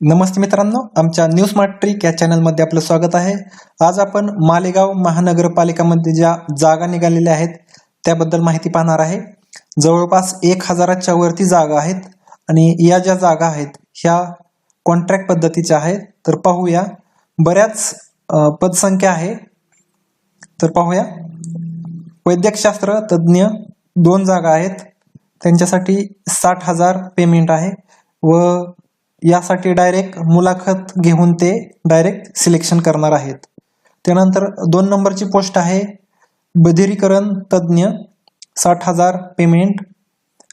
नमस्ते मित्रांनो आमच्या news trick या चॅनलमध्ये आपलं स्वागत आहे. आज आपण मालेगाव महानगरपालिकामध्ये ज्या जागा निघालेल्या आहेत त्याबद्दल माहिती पाहणार आहे. जवळपास एक हजाराच्या वरती जागा आहेत आणि या ज्या जागा आहेत ह्या कॉन्ट्रॅक्ट पद्धतीच्या आहेत. तर पाहूया. बऱ्याच पदसंख्या आहे. तर पाहूया. वैद्यकशास्त्र तज्ज्ञ दोन जागा आहेत. त्यांच्यासाठी साठ हजार पेमेंट आहे. व यासाठी डायरेक्ट मुलाखत घेऊन ते डायरेक्ट सिलेक्शन करणार आहेत. त्यानंतर दोन नंबरची पोस्ट आहे बधिरीकरण तज्ज्ञ साठ हजार पेमेंट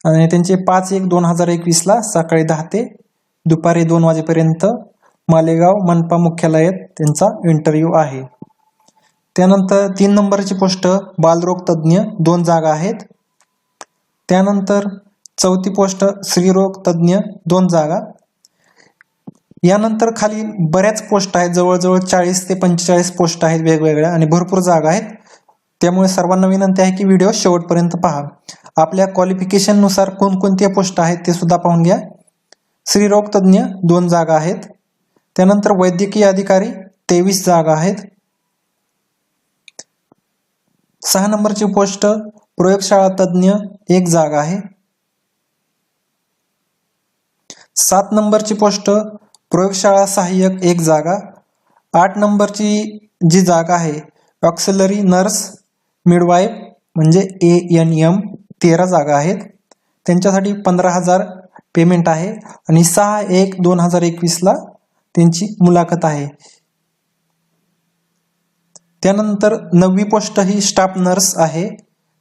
आणि त्यांचे पाच एक दोन हजार एकवीसला सकाळी दहा ते दुपारी दोन वाजेपर्यंत मालेगाव मनपा मुख्यालयात त्यांचा इंटरव्ह्यू आहे. त्यानंतर तीन नंबरची पोस्ट बालरोग तज्ज्ञ दोन जागा आहेत. त्यानंतर चौथी पोस्ट स्त्रीरोग तज्ज्ञ दोन जागा. यानंतर खाली बऱ्याच पोस्ट आहेत जवळजवळ चाळीस ते पंचेचाळीस पोस्ट आहेत वेगवेगळ्या आणि भरपूर जागा आहेत. त्यामुळे सर्वांना विनंती आहे की व्हिडिओ शेवटपर्यंत पहा. आपल्या क्वालिफिकेशननुसार कोणकोणत्या पोस्ट आहेत ते सुद्धा पाहून घ्या. स्त्रीरोग तज्ज्ञ दोन जागा आहेत. त्यानंतर वैद्यकीय अधिकारी तेवीस जागा आहेत. सहा नंबरची पोस्ट प्रयोगशाळा तज्ज्ञ एक जागा आहे. सात नंबरची पोस्ट प्रयोगशाळा सहाय्यक एक जागा आठ नंबरची जी जागा आहे ऑक्सिलरी नर्स मिडवाईफ म्हणजे ए एन एम तेरा जागा आहेत. त्यांच्यासाठी पंधरा हजार पेमेंट आहे आणि सहा एक दोन हजार एकवीसला त्यांची मुलाखत आहे. त्यानंतर नववी पोस्ट ही स्टाफ नर्स आहे.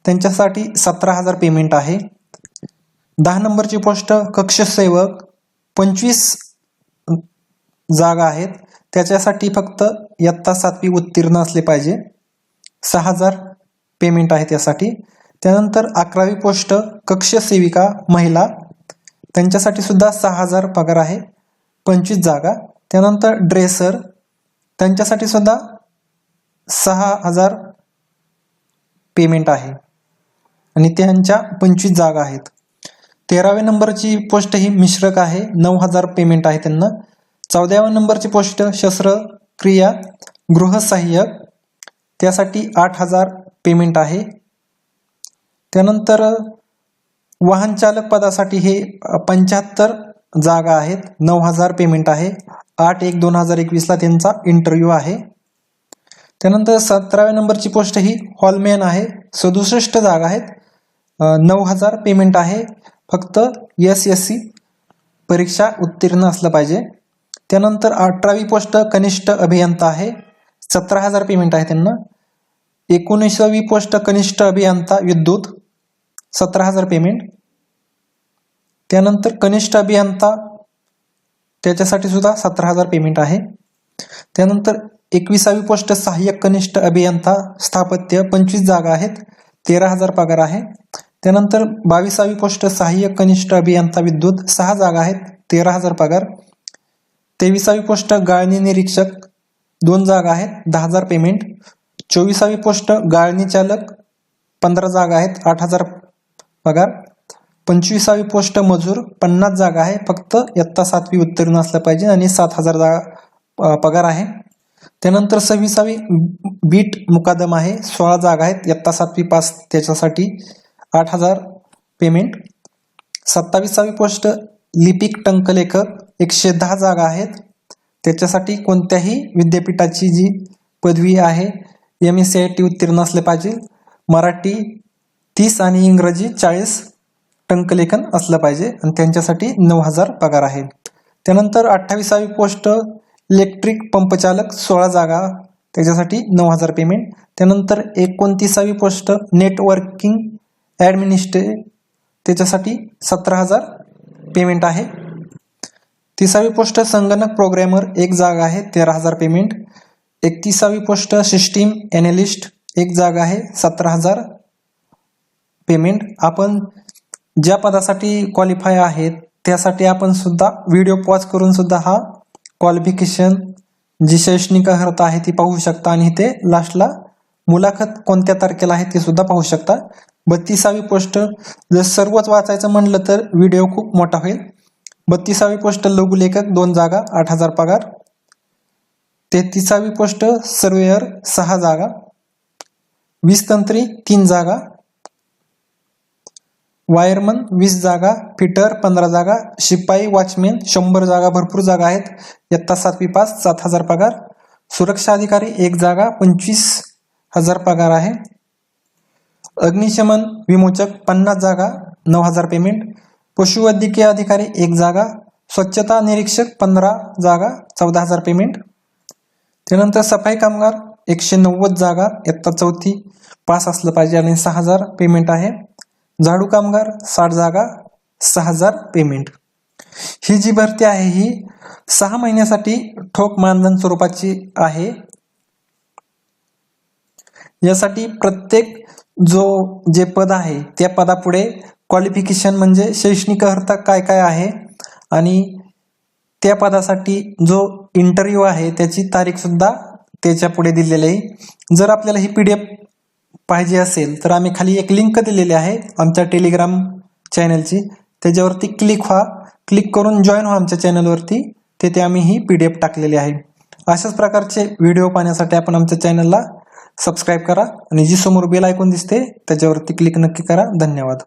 त्यांच्यासाठी सतरा हजार पेमेंट आहे. दहा नंबरची पोस्ट कक्षसेवक पंचवीस जागा आहेत. त्याच्यासाठी फक्त इयत्ता सातवी उत्तीर्ण असले पाहिजे. सहा हजार पेमेंट आहे त्यासाठी त्यानंतर अकरावी पोस्ट कक्ष सेविका महिला. त्यांच्यासाठी सुद्धा सहा हजार पगार आहे. पंचवीस जागा. त्यानंतर ड्रेसर त्यांच्यासाठी सुद्धा सहा हजार पेमेंट आहे. आणि त्यांच्या पंचवीस जागा आहेत. तेराव्या नंबरची पोस्ट ही मिश्रक आहे. नऊ हजार पेमेंट आहे त्यांना. चौदाव्या नंबरची पोस्ट शस्त्रक्रिया गृहसहाय्य त्यासाठी आठ हजार पेमेंट आहे. त्यानंतर वाहन चालक पदासाठी हे पंच्याहत्तर जागा आहेत. नऊ हजार पेमेंट आहे. आठ एक दोन हजार एकवीसला त्यांचा इंटरव्ह्यू आहे. त्यानंतर सतराव्या नंबरची पोस्ट ही हॉलमॅन आहे. सदुसष्ट जागा आहेत. नऊ हजार पेमेंट आहे. फक्त एस एस सी परीक्षा उत्तीर्ण असलं पाहिजे. त्यानंतर अठरावी पोस्ट कनिष्ठ अभियंता आहे. सतरा हजार पेमेंट आहे त्यांना. एकोणीसावी पोस्ट कनिष्ठ अभियंता विद्युत. सतरा हजार पेमेंट त्यानंतर कनिष्ठ अभियंता त्याच्यासाठी सुद्धा सतरा हजार पेमेंट आहे. त्यानंतर एकविसावी पोस्ट सहाय्यक कनिष्ठ अभियंता स्थापत्य पंचवीस जागा आहेत. तेरा हजार पगार आहे. त्यानंतर बावीसावी पोस्ट सहाय्यक कनिष्ठ अभियंता विद्युत सहा जागा आहेत. तेरा हजार पगार. तेविसावी पोस्ट गाळणी निरीक्षक दोन जागा आहेत दहा हजार पेमेंट चोवीसावी पोस्ट गाळणी चालक पंधरा जागा आहेत आठ हजार पगार. पंचवीसावी पोस्ट मजूर पन्नास जागा आहे फक्त इयत्ता सातवी उत्तीर्ण असलं पाहिजे आणि सात हजार जागा पगार आहे. त्यानंतर सव्वीसावी बीट मुकादम आहे सोळा जागा आहेत इयत्ता सातवी पास त्याच्यासाठी आठ हजार पेमेंट सत्तावीसावी पोस्ट लिपिक टंकलेखक एकशे दहा जागा आहेत. त्याच्यासाठी कोणत्याही विद्यापीठाची जी पदवी आहे M S C I T उत्तीर्ण असले पाहिजे. मराठी तीस आणि इंग्रजी चाळीस टंकलेखन असलं पाहिजे आणि त्यांच्यासाठी नऊ हजार पगार आहे. त्यानंतर अठ्ठावीसावी पोस्ट इलेक्ट्रिक पंपचालक सोळा जागा त्याच्यासाठी नऊ हजार पेमेंट. त्यानंतर एकोणतीसावी पोस्ट नेटवर्किंग ॲडमिनिस्ट्रे त्याच्यासाठी सतरा हजार पेमेंट आहे. तिसावी पोस्ट संगणक प्रोग्रॅमर एक जागा आहे तेरा हजार पेमेंट. एकतीसावी पोस्ट सिस्टीम ॲनालिस्ट एक जागा आहे सतरा हजार पेमेंट. आपण ज्या पदासाठी क्वालिफाय आहेत त्यासाठी आपण सुद्धा व्हिडिओ पॉज करून सुद्धा हा क्वालिफिकेशन जी शैक्षणिक अर्हता आहे ती पाहू शकता. आणि ते लास्टला मुलाखत कोणत्या तारखेला आहे ते सुद्धा पाहू शकता. बत्तीसावी पोस्ट जर सर्वच वाचायचं म्हणलं तर व्हिडिओ खूप मोठा होईल. बत्तीसावी पोस्ट लघुलेखक दोन जागा आठ हजार पगार. तेहतीसावी पोस्ट सर्वेअर सहा जागा. वीस तंत्री तीन जागा. वायरमन वीस जागा. फिटर पंधरा जागा. शिपाई वॉचमॅन शंभर जागा भरपूर जागा आहेत. इयत्ता सातवी पास सात हजार पगार. सुरक्षा अधिकारी एक जागा. पंचवीस हजार पगार आहे. अग्निशमन विमोचक पन्नास जागा. नऊ हजार पेमेंट पशुवैद्यकीय अधिकारी एक जागा स्वच्छता निरीक्षक पंधरा जागा चौदा हजार पेमेंट. त्यानंतर सफाई कामगार एकशे नव्वद जागा इयत्ता चौथी पास असलं पाहिजे आणि सहा हजार पेमेंट आहे. झाडू कामगार साठ जागा सहा हजार पेमेंट. ही जी भरती आहे ही सहा महिन्यासाठी ठोक मानधन स्वरूपाची आहे. यासाठी प्रत्येक जो जे पद आहे त्या पदापुढे क्वालिफिकेशन म्हणजे शैक्षणिक अर्हता काय काय आहे? आणि त्या पदासाठी जो इंटरव्ह्यू आहे त्याची तारीखसुद्धा त्याच्या पुढे दिलेली आहे. जर आपल्याला ही पी डी एफ पाहिजे असेल तर आम्ही खाली एक लिंक दिलेली आहे आमच्या टेलिग्राम चॅनलची त्याच्यावरती क्लिक व्हा. क्लिक करून जॉईन व्हा आमच्या चॅनलवरती तेथे आम्ही ही पी डी एफ टाकलेली आहे. अशाच प्रकारचे व्हिडिओ पाहण्यासाठी आपण आमच्या चॅनलला सबस्क्राईब करा. आणि जी समोर बेल ऐकून दिसते त्याच्यावरती क्लिक नक्की करा. धन्यवाद.